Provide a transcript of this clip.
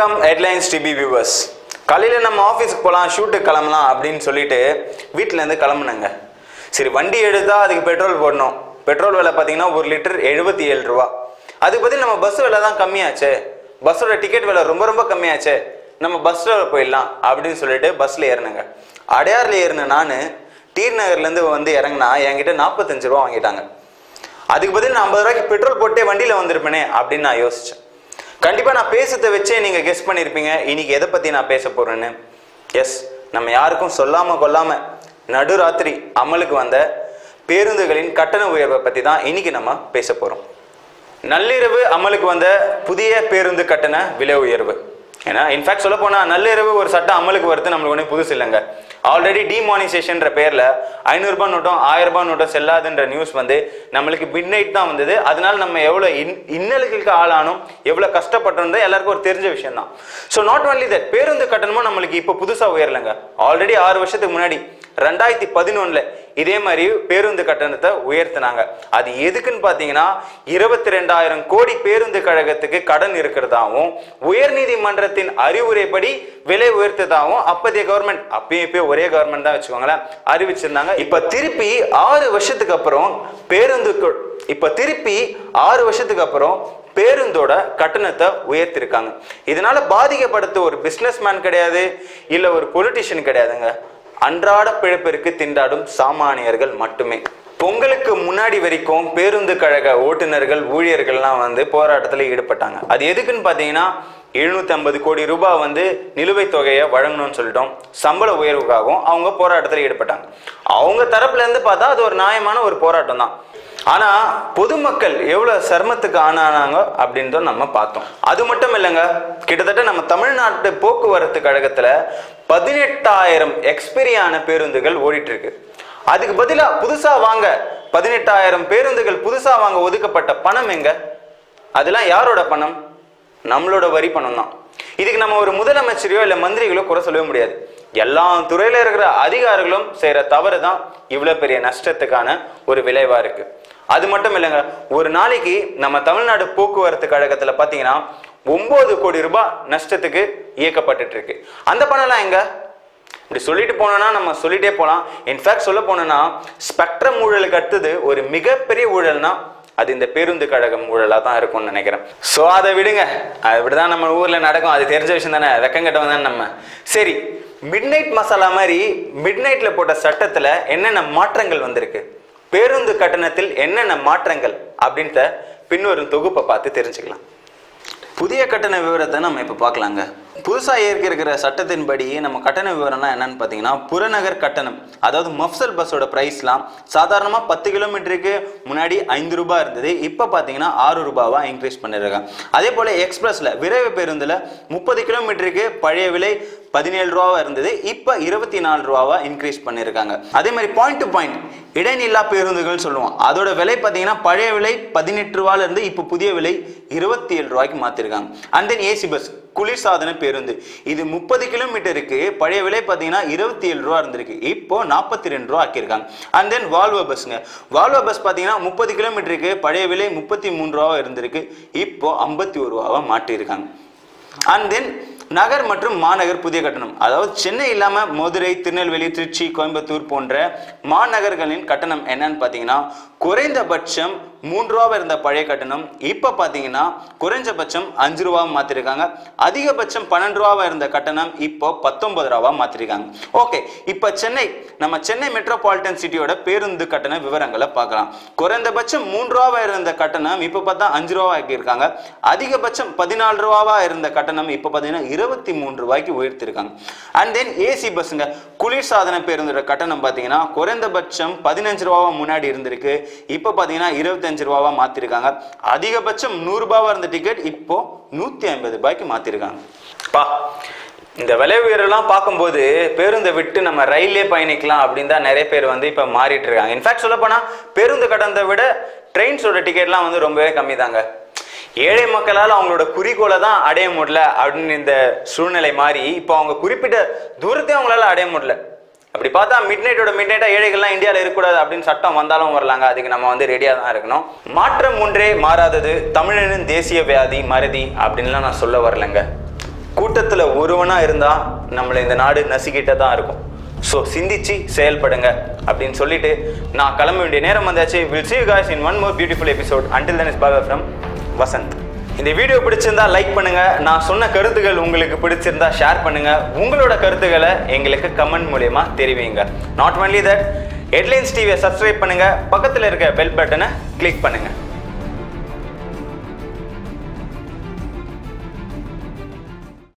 வணக்கம் headlines DP viewers காலையில் நம்ம ஆஃபீஸுக்கு போகலாம் ஷூட்டுக்கு கிளம்பலாம் அப்படின்னு சொல்லிட்டு வீட்டிலேருந்து கிளம்புனாங்க. சரி வண்டி எடுத்தால் அதுக்கு பெட்ரோல் போடணும். பெட்ரோல் விலை பார்த்தீங்கன்னா ஒரு லிட்டர் எழுபத்தி ஏழு ரூபா. அதுக்கு பதில் நம்ம பஸ் விலை தான் கம்மியாச்சே. பஸ்ஸோட டிக்கெட் விலை ரொம்ப ரொம்ப கம்மியாச்சே. நம்ம பஸ்ஸில் போயிடலாம் அப்படின்னு சொல்லிட்டு பஸ்ஸில் ஏறினங்க. அடையாறில் ஏறின நான் டீர் நகர்லேருந்து வந்து இறங்கினா என்கிட்ட நாற்பத்தஞ்சு ரூபா வாங்கிட்டாங்க. அதுக்கு பதில் நான் ஐம்பது ரூபாய்க்கு பெட்ரோல் போட்டே வண்டியில் வந்திருப்பேனே அப்படின்னு நான் யோசித்தேன் கண்டிப்பாக நான் பேசுறதை வச்சே நீங்கள் கெஸ் பண்ணியிருப்பீங்க இன்னைக்கு எதை பற்றி நான் பேச போகிறேன்னு எஸ் நம்ம யாருக்கும் சொல்லாமல் கொல்லாமல் நடுராத்திரி அமலுக்கு வந்த பேருந்துகளின் கட்டண உயர்வை பற்றி தான் இன்னைக்கு நம்ம பேச போகிறோம் நள்ளிரவு அமலுக்கு வந்த புதிய பேருந்து கட்டண விலை உயர்வு. ஏன்னா இன்ஃபேக்ட் சொல்ல போனா நள்ளிரவு ஒரு சட்டம் அமலுக்கு வருது நம்மளுக்கு ஒன்றும் புதுசு இல்லைங்க. ஆல்ரெடி டிமானிசேஷன்ற பேர்ல ஐநூறுரூபா நோட்டும் ஆயிரம் ரூபாய் நோட்டும் செல்லாதுன்ற நியூஸ் வந்து நம்மளுக்கு மிட் நைட் தான் வந்தது. அதனால நம்ம எவ்வளோ இன் இன்னலுக்கு ஆளானோம் எவ்வளோ கஷ்டப்பட்டோம் எல்லாருக்கும் ஒரு தெரிஞ்ச விஷயம் தான் ஸோ நாட் ஒன்லி தட் பேருந்து கட்டணமும் நம்மளுக்கு இப்போ புதுசாக உயரலைங்க. ஆல்ரெடி ஆறு வருஷத்துக்கு முன்னாடி ரெண்டாயிரத்தி பதினொன்னுல இதே மாதிரி பேருந்து கட்டணத்தை உயர்த்தினாங்க. அது எதுக்குன்னு பார்த்தீங்கன்னா இருபத்தி ரெண்டாயிரம் கோடி பேருந்து கழகத்துக்கு கடன் இருக்கிறதாவும் உயர்நீதிமன்றத்தின் அறிவுரைப்படி விலை உயர்த்ததாகவும் அப்போதைய கவர்மெண்ட் அப்பயும் இப்பயும் ஒரே கவர்மெண்ட் தான் வச்சுக்கோங்களேன் அறிவிச்சிருந்தாங்க. இப்ப திருப்பி ஆறு வருஷத்துக்கு அப்புறம் பேருந்து இப்போ இப்ப திருப்பி ஆறு வருஷத்துக்கு அப்புறம் பேருந்தோட கட்டணத்தை உயர்த்திருக்காங்க. இதனால பாதிக்கப்படுத்த ஒரு பிஸ்னஸ் மேன் கிடையாது இல்ல ஒரு பொலிட்டிஷியன் கிடையாதுங்க. அன்றாட பிழைப்பிற்கு திண்டாடும் சாமானியர்கள் மட்டுமே. பொங்கலுக்கு முன்னாடி வரைக்கும் பேருந்து கழக ஓட்டுநர்கள் ஊழியர்கள்லாம் வந்து போராட்டத்தில் ஈடுபட்டாங்க. அது எதுக்குன்னு பார்த்தீங்கன்னா எழுநூத்தி ஐம்பது கோடி ரூபாய் வந்து நிலுவைத் தொகையை வழங்கணும்னு சொல்லிட்டோம். சம்பள உயர்வுக்காகவும் அவங்க போராட்டத்தில் ஈடுபட்டாங்க. அவங்க தரப்புல இருந்து பார்த்தா அது ஒரு நியாயமான ஒரு போராட்டம் தான் ஆனா பொதுமக்கள் எவ்வளவு சிரமத்துக்கு ஆனானாங்க அப்படின்றத நம்ம பார்த்தோம். அது மட்டும் இல்லைங்க கிட்டத்தட்ட நம்ம தமிழ்நாட்டு போக்குவரத்து கழகத்துல பதினெட்டாயிரம் எக்ஸ்பெரியான பேருந்துகள் ஓடிட்டு இருக்கு அதுக்கு பதிலாக புதுசா வாங்க பதினெட்டாயிரம் பேருந்துகள் புதுசா வாங்க ஒதுக்கப்பட்ட பணம் எங்க? அதெல்லாம் யாரோட பணம்? நம்மளோட வரி பணம் தான். இதுக்கு நம்ம ஒரு முதலமைச்சரையோ இல்ல மந்திரிகளோ குறை சொல்லவே முடியாது. எல்லா துறையில இருக்கிற அதிகாரிகளும் செய்யற தவறு தான் இவ்வளவு பெரிய நஷ்டத்துக்கான ஒரு விளைவா இருக்கு. அது மட்டும் இல்லைங்க ஒரு நாளைக்கு நம்ம தமிழ்நாடு போக்குவரத்து கழகத்துல பாத்தீங்கன்னா ஒன்பது கோடி ரூபாய் நஷ்டத்துக்கு இயக்கப்பட்டு இருக்கு அந்த பணம்லாம் எங்க? இப்படி சொல்லிட்டு போனோம்னா நம்ம சொல்லிட்டே போகலாம் இன்ஃபேக்ட் சொல்ல போனோம்னா ஸ்பெக்ட்ரம் ஊழலுக்கு அடுத்தது ஒரு மிகப்பெரிய ஊழல்னா அது இந்த பேருந்து கழகம் ஊழலாக தான் இருக்கும்னு நினைக்கிறேன். ஸோ அதை விடுங்க. அது தான் நம்ம ஊரில் நடக்கும். அது தெரிஞ்ச விஷயம் தானே. வெக்கங்கட்டவன் தானே நம்ம. சரி மிட் நைட் மசாலா மாதிரி மிட் நைட்டில் போட்ட சட்டத்தில் என்னென்ன மாற்றங்கள் வந்திருக்கு? பேருந்து கட்டணத்தில் என்னென்ன மாற்றங்கள் அப்படின்ட்டு பின்வரும் தொகுப்பை பார்த்து தெரிஞ்சுக்கலாம். புதிய கட்டண விவரத்தை நம்ம இப்போ பார்க்கலாங்க. புதுசாக ஏற்க இருக்கிற சட்டத்தின்படி நம்ம கட்டண விவரம்லாம் என்னன்னு பார்த்தீங்கன்னா புறநகர் கட்டணம். அதாவது மஃப்சல் பஸ்ஸோட ப்ரைஸ்லாம் சாதாரணமாக பத்து கிலோமீட்டருக்கு முன்னாடி ஐந்து ரூபாய் இருந்தது. இப்போ பார்த்தீங்கன்னா ஆறு ரூபாவாக இன்க்ரீஸ் பண்ணியிருக்காங்க அதே போல் எக்ஸ்பிரஸில் விரைவு பேருந்தில் முப்பது கிலோமீட்டருக்கு பழைய விலை பதினேழு ரூபாவா இருந்தது. இப்போ இருபத்தி நாலு ரூபாவா இன்க்ரீஸ் பண்ணியிருக்காங்க அதே மாதிரி பாயிண்ட் டு பாயிண்ட் இடைநில்லா பேருந்துகள் சொல்லுவோம். அதோட விலை பார்த்தீங்கன்னா பழைய விலை பதினெட்டு ரூபாயிலிருந்து இப்போ புதிய விலை இருபத்தி ஏழு ரூபாய்க்கு மாற்றிருக்காங்க அண்ட் தென் ஏசி பஸ் குளிர்சாதன பேருந்து. இது முப்பது கிலோமீட்டருக்கு பழைய விலை பார்த்தீங்கன்னா இருபத்தி ஏழு ரூபா இருந்திருக்கு. இப்போ நாற்பத்தி ரெண்டு ரூபா ஆக்கியிருக்காங்க. அண்ட் தென் வால்வோ பஸ்ங்க வால்வோ பஸ் பார்த்தீங்கன்னா முப்பது கிலோமீட்டருக்கு பழைய விலை முப்பத்தி மூணு ரூபாவா இருந்திருக்கு. இப்போ ஐம்பத்தி ஒரு ரூபாவா மாற்றியிருக்காங்க. அண்ட் தென் நகர் மற்றும் மாநகர் புதிய கட்டணம். அதாவது சென்னை இல்லாமல் மதுரை திருநெல்வேலி திருச்சி கோயம்புத்தூர் போன்ற மாநகர்களின் கட்டணம் என்னன்னு பார்த்தீங்கன்னா குறைந்தபட்சம் மூன்று ரூபாவை இருந்த பழைய கட்டணம் இப்போ பார்த்தீங்கன்னா குறைஞ்சபட்சம் அஞ்சு ரூபாவை மாற்றிருக்காங்க அதிகபட்சம் பன்னெண்டு ரூபாவை இருந்த கட்டணம் இப்போ பத்தொன்பது ரூபாவாக மாற்றிருக்காங்க ஓகே இப்போ சென்னை நம்ம சென்னை மெட்ரோபாலிட்டன் சிட்டியோட பேருந்து கட்டண விவரங்களை பார்க்கலாம். குறைந்தபட்சம் மூன்று ரூபாவாக இருந்த கட்டணம் இப்போ பார்த்தா அஞ்சு ரூபா ஆக்கியிருக்காங்க. அதிகபட்சம் பதினாலு ரூபாவா இருந்த கட்டணம் இப்போ பார்த்தீங்கன்னா இருபத்தி மூன்று ரூபாய்க்கு உயர்த்திருக்காங்க அண்ட் தென் ஏசி பஸ்ஸுங்க குளிர்சாதன பேருந்தோட கட்டணம் பார்த்தீங்கன்னா குறைந்தபட்சம் பதினஞ்சு ரூபாவா முன்னாடி இருந்திருக்கு. இப்போ பார்த்தீங்கன்னா இருபத்தஞ்சு ரூபாவா மாற்றிருக்காங்க அதிகபட்சம் நூறு ரூபாவா இருந்த டிக்கெட் இப்போ நூற்றி ஐம்பது ரூபாய்க்கு மாற்றிருக்காங்க பா இந்த விலை உயரெல்லாம் பார்க்கும்போது பேருந்தை விட்டு நம்ம ரயிலே பயணிக்கலாம் அப்படின்னு தான் நிறைய பேர் வந்து இப்போ மாறிட்டு இருக்காங்க. இன்ஃபேக்ட் சொல்ல போனால் பேருந்து கடந்த விட ட்ரெயின்ஸோட டிக்கெட்லாம் வந்து ரொம்பவே கம்மி தாங்க ஏழை மக்களால் அவங்களோட குறிக்கோளை தான் அடைய முடியல அப்படின்னு இந்த சூழ்நிலை மாறி இப்போ அவங்க குறிப்பிட்ட தூரத்தையும் அவங்களால அடைய முடியல. அப்படி பார்த்தா மிட் நைட்டோட மிட் நைட்டா ஏழைகள்லாம் இந்தியாவில் இருக்கக்கூடாது அப்படின்னு சட்டம் வந்தாலும் வரலாங்க. அதுக்கு நம்ம வந்து ரெடியாக தான் இருக்கணும். மாற்றம் ஒன்றே மாறாதது தமிழனின் தேசிய வியாதி மறதி அப்படின்லாம் நான் சொல்ல வரலைங்க. கூட்டத்தில் ஒருவனாக இருந்தால் நம்மளை இந்த நாடு நசுக்கிட்ட தான் இருக்கும். ஸோ சிந்திச்சு செயல்படுங்க அப்படின்னு சொல்லிட்டு நான் கிளம்ப வேண்டிய நேரம் வந்தாச்சு. Will see you guys in one more beautiful episode. Until then is bye Vasanth இந்த வீடியோ பிடிச்சிருந்தா லைக் பண்ணுங்க. நான் சொன்ன கருத்துக்கள் உங்களுக்கு பிடிச்சிருந்தா ஷேர் பண்ணுங்க. உங்களோட கருத்துக்களை எங்களுக்கு கமெண்ட் மூலயமா தெரிவிங்க. நாட் ஒன்லி தட் ஹெட்லைன்ஸ் டிவியை சப்ஸ்கிரைப் பண்ணுங்க. பக்கத்தில் இருக்க பெல் பட்டனை கிளிக் பண்ணுங்க.